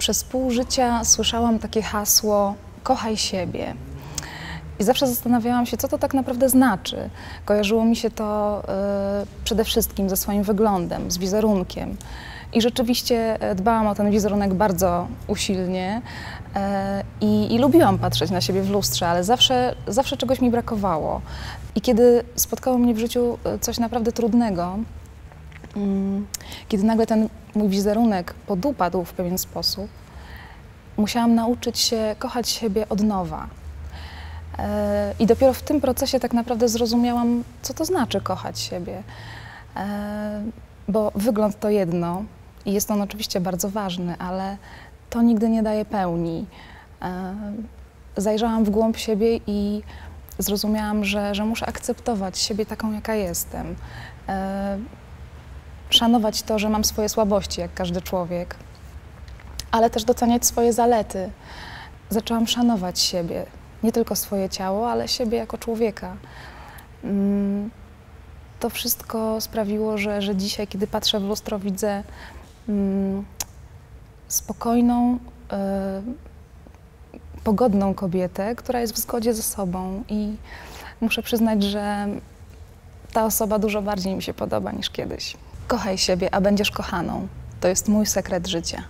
Przez pół życia słyszałam takie hasło: kochaj siebie. I zawsze zastanawiałam się, co to tak naprawdę znaczy. Kojarzyło mi się to y, przede wszystkim ze swoim wyglądem, z wizerunkiem. I rzeczywiście e, dbałam o ten wizerunek bardzo usilnie e, i, i lubiłam patrzeć na siebie w lustrze, ale zawsze, zawsze czegoś mi brakowało. I kiedy spotkało mnie w życiu e, coś naprawdę trudnego, kiedy nagle ten mój wizerunek podupadł w pewien sposób, musiałam nauczyć się kochać siebie od nowa. E, I dopiero w tym procesie tak naprawdę zrozumiałam, co to znaczy kochać siebie. E, Bo wygląd to jedno i jest on oczywiście bardzo ważny, ale to nigdy nie daje pełni. E, Zajrzałam w głąb siebie i zrozumiałam, że, że muszę akceptować siebie taką, jaka jestem. Szanować to, że mam swoje słabości, jak każdy człowiek, ale też doceniać swoje zalety. Zaczęłam szanować siebie, nie tylko swoje ciało, ale siebie jako człowieka. Mm, To wszystko sprawiło, że, że dzisiaj, kiedy patrzę w lustro, widzę mm, spokojną, e, pogodną kobietę, która jest w zgodzie ze sobą i muszę przyznać, że ta osoba dużo bardziej mi się podoba niż kiedyś. Kochaj siebie, a będziesz kochaną. To jest mój sekret życia.